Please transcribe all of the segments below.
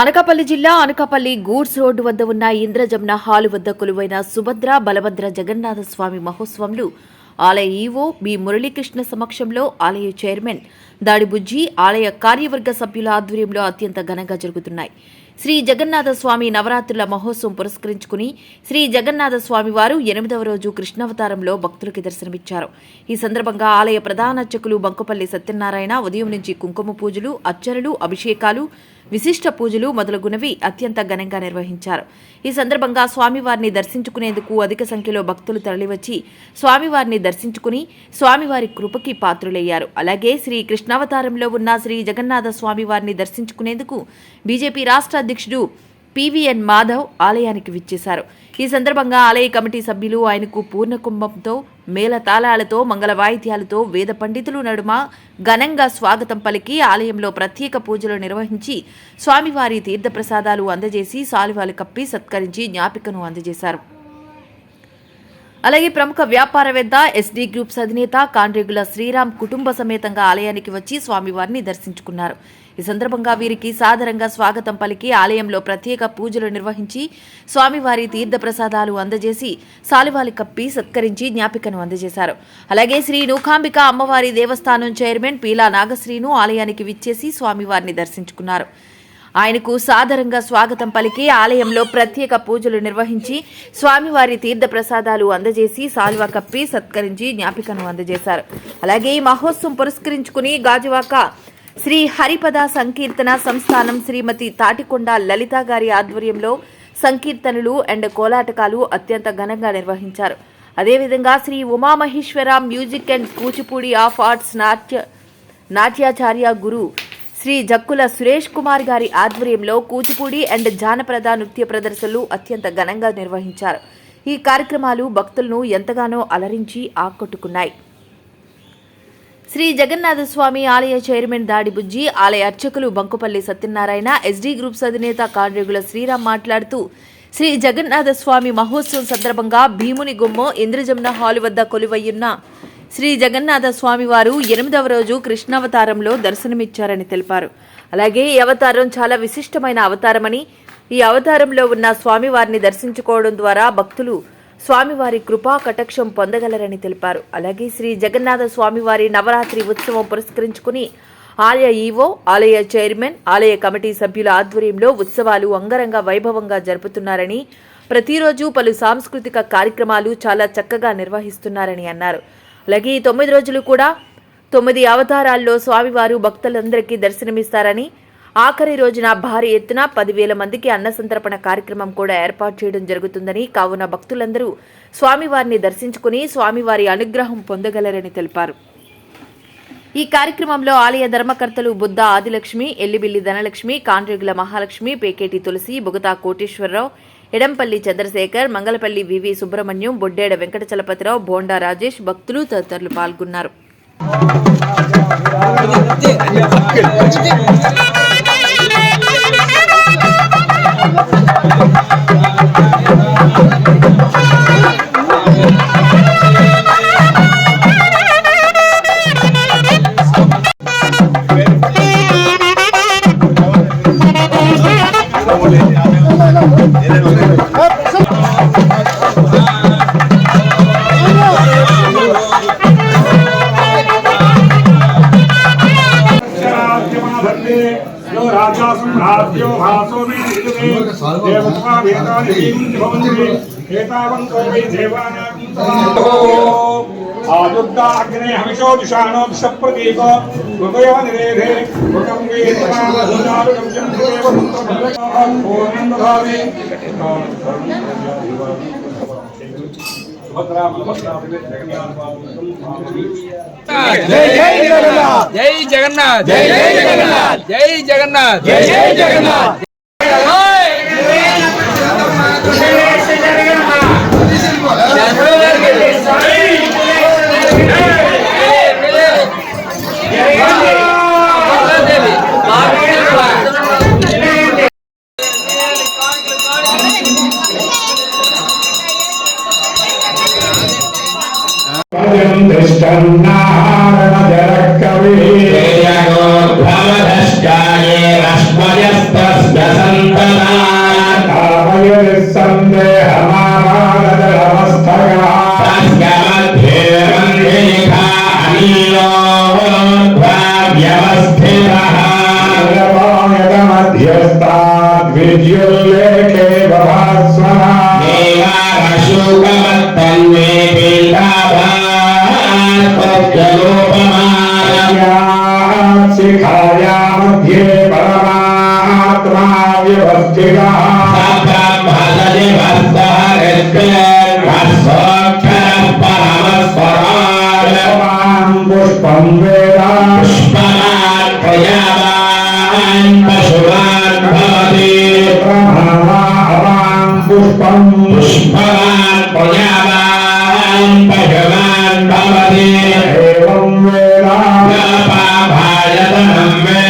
అనకాపల్లి జిల్లా Anakapalli goods road వద్ద ఉన్న ఇంద్రజమున హాలు వద్ద కొలువైన సుభద్ర బలభద్ర జగన్నాథ స్వామి మహోత్సవంలు ఆలయ ఈవో బి మురళీకృష్ణ సమక్షంలో ఆలయ చైర్మన్ దాడిబుజ్జి ఆలయ కార్యవర్గ సభ్యుల ఆధ్వర్యంలో అత్యంత ఘనంగా జరుగుతున్నాయి. శ్రీ జగన్నాథ స్వామి నవరాత్రుల మహోత్సవం పురస్కరించుకుని శ్రీ జగన్నాథ స్వామి వారు ఎనిమిదవ రోజు కృష్ణావతారంలో భక్తులకి దర్శనమిచ్చారు. ఈ సందర్భంగా ఆలయ ప్రధాన అర్చకులు బంకుపల్లి సత్యనారాయణ ఉదయం నుంచి కుంకుమ పూజలు అర్చనలు అభిషేకాలు విశిష్ట పూజలు మొదలగునవి అత్యంత ఘనంగా నిర్వహించారు. ఈ సందర్భంగా స్వామివారిని దర్శించుకునేందుకు అధిక సంఖ్యలో భక్తులు తరలివచ్చి స్వామివారిని దర్శించుకుని స్వామివారి కృపకి పాత్రులయ్యారు. అలాగే శ్రీ కృష్ణావతారంలో ఉన్న శ్రీ జగన్నాథ స్వామివారిని దర్శించుకునేందుకు బీజేపీ రాష్ట్ర అధ్యక్షుడు పివిఎన్ మాధవ్ ఆలయానికి విచ్చేశారు. ఈ సందర్భంగా ఆలయ కమిటీ సభ్యులు ఆయనకు పూర్ణ కుంభంతో మేళ తాళాలతో మంగళ వాయిద్యాలతో వేద పండితులు నడుమ ఘనంగా స్వాగతం పలికి ఆలయంలో ప్రత్యేక పూజలు నిర్వహించి స్వామివారి తీర్థప్రసాదాలు అందజేసి సాలువాలు కప్పి సత్కరించి జ్ఞాపికను అందజేశారు. అలాగే ప్రముఖ వ్యాపారవేత్త ఎస్డీ గ్రూప్స్ అధినేత కాండ్రేగుల శ్రీరామ్ కుటుంబ సమేతంగా ఆలయానికి వచ్చి స్వామివారిని దర్శించుకున్నారు. ఈ సందర్భంగా వీరికి సాదరంగా స్వాగతం పలికి ఆలయంలో ప్రత్యేక పూజలు నిర్వహించి స్వామివారి తీర్థప్రసాదాలు అందజేసి సాలివాలి కప్పి సత్కరించి జ్ఞాపికను అందజేశారు. అలాగే శ్రీ నూకాంబిక అమ్మవారి దేవస్థానం చైర్మన్ పీలా నాగశ్రీను ఆలయానికి విచ్చేసి స్వామివారిని దర్శించుకున్నారు. ఆయనకు సాదరంగా స్వాగతం పలికి ఆలయంలో ప్రత్యేక పూజలు నిర్వహించి స్వామివారి తీర్థ ప్రసాదాలు అందజేసి సాల్వా కప్పి సత్కరించి జ్ఞాపికను అందజేశారు. అలాగే ఈ మహోత్సవం పురస్కరించుకుని గాజువాక శ్రీ హరిపద సంకీర్తన సంస్థానం శ్రీమతి తాటికొండ లలిత గారి ఆధ్వర్యంలో సంకీర్తనలు అండ్ కోలాటకాలు అత్యంత ఘనంగా నిర్వహించారు. అదేవిధంగా Shri Umamaheshwara music and Kuchipudi of arts నాట్య నాట్యాచార్య గురు శ్రీ జక్కుల సురేష్ కుమార్ గారి ఆధ్వర్యంలో కూచిపూడి అండ్ జానపద నృత్య ప్రదర్శనలు అత్యంత ఘనంగా నిర్వహించారు. ఈ కార్యక్రమాలు భక్తులను ఎంతగానో అలరించి ఆకట్టుకున్నాయి. శ్రీ జగన్నాథ స్వామి ఆలయ చైర్మన్ దాడిబుజ్జి ఆలయ అర్చకులు బంకుపల్లి సత్యనారాయణ ఎస్డీ గ్రూప్స్ అధినేత కాండ్రేగుల శ్రీరామ్ మాట్లాడుతూ శ్రీ జగన్నాథ స్వామి మహోత్సవం సందర్భంగా భీముని గుమ్మం ఇంద్రజమున హాలు వద్ద కొలువయ్యున్న శ్రీ జగన్నాథ స్వామి వారు ఎనిమిదవ రోజు కృష్ణావతారంలో దర్శనమిచ్చారని తెలిపారు. అలాగే ఈ అవతారం చాలా విశిష్టమైన అవతారమని ఈ అవతారంలో ఉన్న స్వామివారిని దర్శించుకోవడం ద్వారా భక్తులు స్వామివారి కృపా కటాక్షం పొందగలరని తెలిపారు. అలాగే శ్రీ జగన్నాథ స్వామివారి నవరాత్రి ఉత్సవం పురస్కరించుకుని ఆలయ ఈవో ఆలయ చైర్మన్ ఆలయ కమిటీ సభ్యుల ఆధ్వర్యంలో ఉత్సవాలు అంగరంగ వైభవంగా జరుపుతున్నారని ప్రతిరోజు పలు సాంస్కృతిక కార్యక్రమాలు చాలా చక్కగా నిర్వహిస్తున్నారని అన్నారు. అలాగే ఈ తొమ్మిది రోజులు కూడా తొమ్మిది అవతారాల్లో స్వామివారు భక్తులందరికీ దర్శనమిస్తారని ఆఖరి రోజున భారీ ఎత్తున పదివేల మందికి అన్న సంతర్పణ కార్యక్రమం కూడా ఏర్పాటు చేయడం జరుగుతుందని కావున భక్తులందరూ స్వామివారిని దర్శించుకుని స్వామివారి అనుగ్రహం పొందగలరని తెలిపారు. ఈ కార్యక్రమంలో ఆలయ ధర్మకర్తలు బుద్ధ ఆదిలక్ష్మి ఎల్లిబిల్లి ధనలక్ష్మి కాండ్రిగుల మహాలక్ష్మి పేకేటి తులసి బుగతా కోటేశ్వరరావు ఎడంపల్లి చంద్రశేఖర్ మంగళపల్లి వివి సుబ్రహ్మణ్యం బొడ్డేడ వెంకట చలపతిరావు బోండా రాజేష్ భక్తులు తదితరులు పాల్గొన్నారు. Gracias. यो राजा सम्राज्यो भासो विद्युते देवत्वा वेदानि वीं भवन्ति एतावन्तो वै देवानां आयुक्ता अग्ने हविषो दिशानो दिशप्रतीको गुगयो निरेधे गुगं वेदमानधुनारुगं देव జై జగన్నాథ్. జై జగన్నాథ్. జై జగన్నాథ్. జై Jagannadh. contestar nada de la. Amen.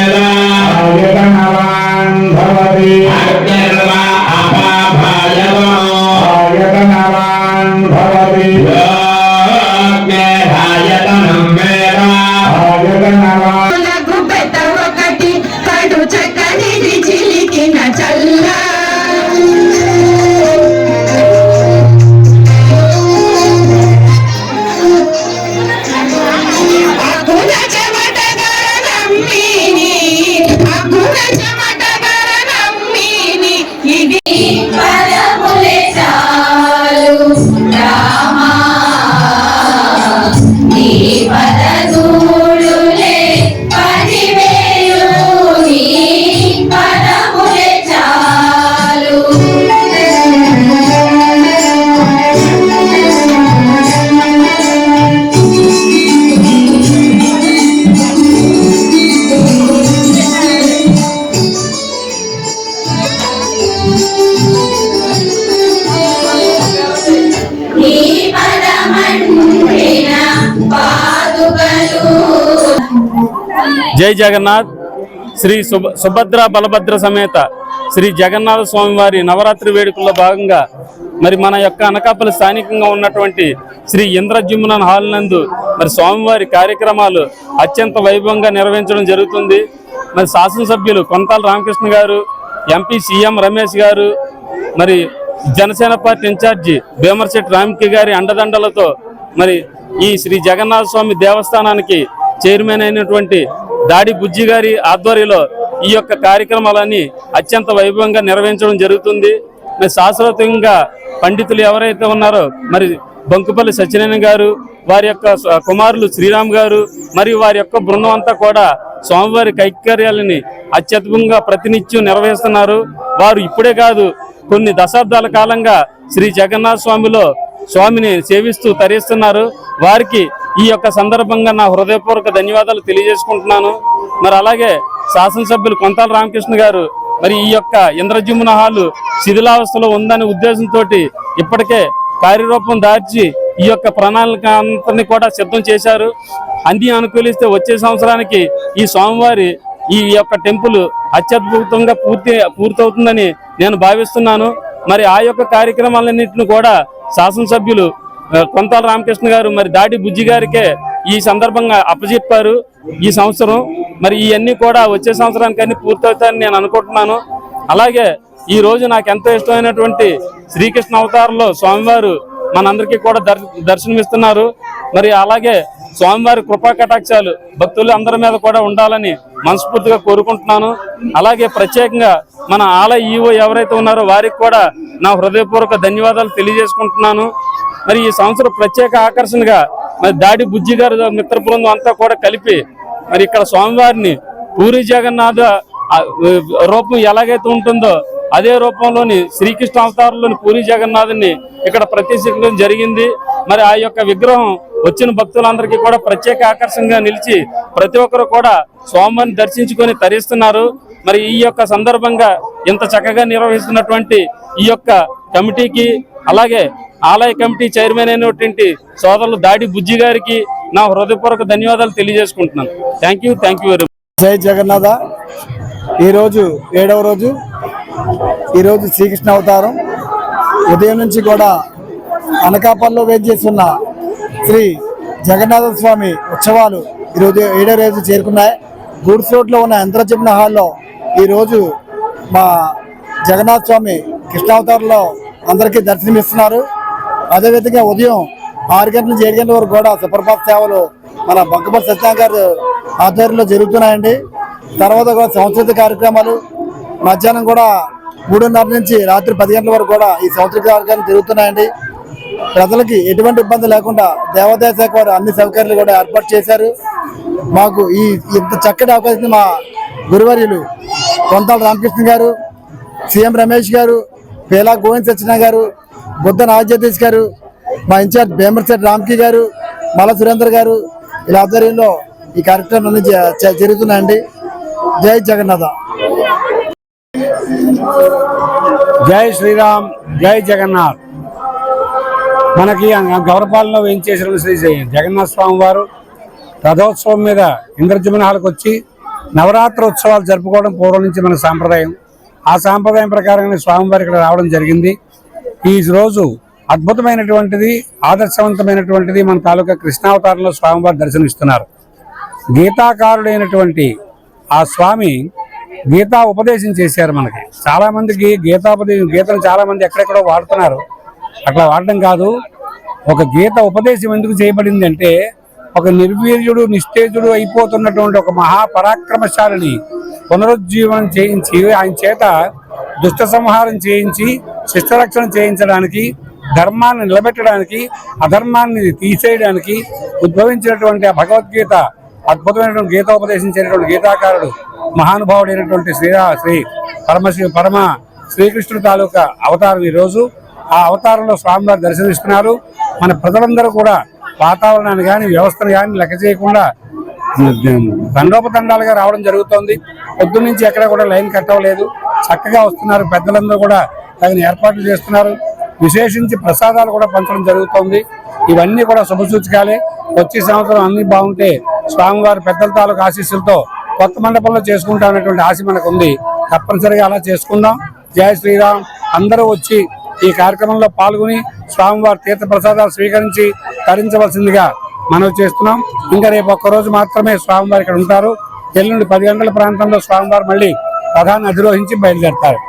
జై జగన్నాథ్. శ్రీ సుభ సుభద్ర బలభద్ర సమేత శ్రీ జగన్నాథ స్వామి వారి నవరాత్రి వేడుకల్లో భాగంగా మరి మన యొక్క అనకాపల్లి స్థానికంగా ఉన్నటువంటి శ్రీ ఇంద్రజుమ్న హాల్ నందు మరి స్వామివారి కార్యక్రమాలు అత్యంత వైభవంగా నిర్వహించడం జరుగుతుంది. మరి శాసనసభ్యులు కొంతాల రామకృష్ణ గారు ఎంపీ సీఎం రమేష్ గారు మరి జనసేన పార్టీ ఇన్ఛార్జి భీమర్శెట్టి రామ్కి గారి అండదండలతో మరి ఈ శ్రీ జగన్నాథ స్వామి దేవస్థానానికి చైర్మన్ అయినటువంటి దాడి బుజ్జి గారి ఆధ్వర్యంలో ఈ యొక్క కార్యక్రమాలన్నీ అత్యంత వైభవంగా నిర్వహించడం జరుగుతుంది. మరి శాశ్వతంగా పండితులు ఎవరైతే ఉన్నారో మరి బంకుపల్లి సత్యనారాయణ గారు వారి యొక్క కుమారులు శ్రీరామ్ గారు మరియు వారి యొక్క బృందం అంతా కూడా స్వామివారి కైకర్యాలని అత్యద్భుతంగా ప్రతినిత్యం నిర్వహిస్తున్నారు. వారు ఇప్పుడే కాదు కొన్ని దశాబ్దాల కాలంగా శ్రీ జగన్నాథ స్వామిలో స్వామిని సేవిస్తూ తరిస్తున్నారు. వారికి ఈ యొక్క సందర్భంగా నా హృదయపూర్వక ధన్యవాదాలు తెలియజేసుకుంటున్నాను. మరి అలాగే శాసనసభ్యులు కొంతాల రామకృష్ణ గారు మరి ఈ యొక్క ఇంద్రజమున హాలు శిథిలావస్థలో ఉందనే ఉద్దేశంతో ఇప్పటికే కార్యరూపం దార్చి ఈ యొక్క ప్రణాళిక అంతని కూడా సిద్ధం చేశారు. అన్ని అనుకూలిస్తే వచ్చే సంవత్సరానికి ఈ స్వామివారి ఈ యొక్క టెంపుల్ అత్యద్భుతంగా పూర్తి పూర్తవుతుందని నేను భావిస్తున్నాను. మరి ఆ యొక్క కార్యక్రమాలన్నింటిని కూడా శాసనసభ్యులు కొంతాల రామకృష్ణ గారు మరి దాడి బుజ్జి గారికే ఈ సందర్భంగా అప్పచెప్పారు ఈ సంవత్సరం. మరి ఇవన్నీ కూడా వచ్చే సంవత్సరానికి అన్ని పూర్తవుతాయని నేను అనుకుంటున్నాను. అలాగే ఈ రోజు నాకు ఎంతో ఇష్టమైనటువంటి శ్రీకృష్ణ అవతారంలో స్వామివారు మనందరికీ కూడా దర్శనమిస్తున్నారు. మరి అలాగే స్వామివారి కృపా కటాక్షాలు భక్తులు అందరి మీద కూడా ఉండాలని మనస్ఫూర్తిగా కోరుకుంటున్నాను. అలాగే ప్రత్యేకంగా మన ఆలయ ఈవో ఎవరైతే ఉన్నారో వారికి కూడా నా హృదయపూర్వక ధన్యవాదాలు తెలియజేసుకుంటున్నాను. మరి ఈ సంవత్సరం ప్రత్యేక ఆకర్షణగా మరి దాడి బుజ్జి గారు మిత్ర బృందం అంతా కూడా కలిపి మరి ఇక్కడ స్వామివారిని పూరి జగన్నాథ రూపం ఎలాగైతే ఉంటుందో అదే రూపంలోని శ్రీకృష్ణ అవతారంలోని పూరి జగన్నాథుని ఇక్కడ ప్రతిష్ఠించడం జరిగింది. మరి ఆ యొక్క విగ్రహం వచ్చిన భక్తులందరికీ కూడా ప్రత్యేక ఆకర్షణగా నిలిచి ప్రతి ఒక్కరు కూడా స్వామిని దర్శించుకొని తరిస్తున్నారు. మరి ఈ యొక్క సందర్భంగా ఇంత చక్కగా నిర్వహిస్తున్నటువంటి ఈ యొక్క కమిటీకి అలాగే ఆలయ కమిటీ చైర్మన్ అయినటువంటి సోదరులు దాడి బుజ్జి గారికి నా హృదయపూర్వక ధన్యవాదాలు తెలియజేసుకుంటున్నాను. Thank you thank you very జై జగన్నాథ. ఈరోజు ఏడవ రోజు ఈరోజు శ్రీకృష్ణ అవతారం. ఉదయం నుంచి కూడా అనకాపల్లిలో వేంచేస్తున్న శ్రీ జగన్నాథ స్వామి ఉత్సవాలు ఈరోజు ఏడో రోజు చేరుకున్నాయి. గూడ్స్ రోడ్లో ఉన్న యంత్రజమున హాల్లో ఈరోజు మా జగన్నాథ స్వామి కృష్ణావతారంలో అందరికీ దర్శనమిస్తున్నారు. అదేవిధంగా ఉదయం ఆరు గంటల నుంచి ఏడు గంటల వరకు కూడా సుప్రభాత సేవలు మన బంకపల్లి సత్యనారాయణ గారు ఆధ్వర్యంలో జరుగుతున్నాయండి. తర్వాత కూడా సంస్కృతి కార్యక్రమాలు మధ్యాహ్నం కూడా మూడున్నర నుంచి రాత్రి పది గంటల వరకు కూడా ఈ సంస్కృతి కార్యక్రమాలు జరుగుతున్నాయండి ప్రజలకి ఎటువంటి ఇబ్బంది లేకుండా దేవాదాయ శాఖ వారు అన్ని సౌకర్యాలు కూడా ఏర్పాటు చేశారు. మాకు ఈ ఇంత చక్కటి అవకాశం మా గురువర్యులు కొంతాల రామకృష్ణ గారు సీఎం రమేష్ గారు పేలా గోవింద్ సత్యన గారు బుద్ధ నాగజగదీష్ గారు మా ఇన్ఛార్జ్ భీమర్శెట్టి రామ్కి గారు మల సురేందర్ గారు ఇలా ఆధ్వర్యంలో ఈ కార్యక్రమం జ- జరుగుతున్నాయండి. జై జగన్నాథ. జై శ్రీరామ్ జై జగన్నాథ్. మనకి గౌరపాలలో వేయించేసిన శ్రీ జగన్నాథ స్వామి వారు రథోత్సవం మీద ఇంద్రజమునాలకు వచ్చి నవరాత్రి ఉత్సవాలు జరుపుకోవడం పూర్వం నుంచి మన సాంప్రదాయం. ఆ సాంప్రదాయం ప్రకారంగా స్వామివారు ఇక్కడ రావడం జరిగింది. ఈ రోజు అద్భుతమైనటువంటిది ఆదర్శవంతమైనటువంటిది మన తాలూకా కృష్ణావతారంలో స్వామివారు దర్శనమిస్తున్నారు. గీతాకారుడైనటువంటి ఆ స్వామి గీతా ఉపదేశం చేశారు మనకి. చాలా మందికి గీతాపదేశం గీతను చాలా మంది ఎక్కడెక్కడో వాడుతున్నారు. అట్లా వాడటం కాదు. ఒక గీత ఉపదేశం ఎందుకు చేయబడింది అంటే ఒక నిర్వీర్యుడు నిస్తేజుడు అయిపోతున్నటువంటి ఒక మహాపరాక్రమశాలిని పునరుజ్జీవనం చేయించి ఆయన చేత దుష్ట సంహారం చేయించి శిష్టరక్షణ చేయించడానికి ధర్మాన్ని నిలబెట్టడానికి అధర్మాన్ని తీసేయడానికి ఉద్భవించినటువంటి ఆ భగవద్గీత అద్భుతమైనటువంటి గీతోపదేశం చేసినటువంటి గీతాకారుడు మహానుభావుడైనటువంటి శ్రీరా శ్రీ పరమశివ పరమ శ్రీకృష్ణుడు తాలూకా అవతారం ఈరోజు రోజు. ఆ అవతారంలో స్వామివారు దర్శనమిస్తున్నారు. మన ప్రజలందరూ కూడా వాతావరణాన్ని కానీ వ్యవస్థను కానీ లెక్క చేయకుండా దండోపదండాలుగా రావడం జరుగుతోంది. పొద్దున్న నుంచి ఎక్కడ కూడా లైన్ కట్టవలేదు. చక్కగా వస్తున్నారు. పెద్దలందరూ కూడా తగిన ఏర్పాట్లు చేస్తున్నారు. విశేషించి ప్రసాదాలు కూడా పంచడం జరుగుతోంది. ఇవన్నీ కూడా శుభసూచకాలే. వచ్చే సంవత్సరం అన్ని బాగుంటే స్వామివారి పెద్దల తాలూకు ఆశీస్సులతో కొత్త మండపంలో చేసుకుంటామనేటువంటి ఆశ మనకు ఉంది తప్పనిసరిగా అలా చేసుకుందాం. జయ శ్రీరామ్. అందరూ వచ్చి ఈ కార్యక్రమంలో పాల్గొని స్వామివారి తీర్థ ప్రసాదాలు స్వీకరించి తరించవలసిందిగా మనం చేస్తున్నాం. ఇంకా రేపు ఒక్క రోజు మాత్రమే స్వామివారు ఇక్కడ ఉంటారు. ఎల్లుండి పది గంటల ప్రాంతంలో స్వామివారు మళ్ళీ ప్రధాని అధిరోహించి బయలుదేరతారు.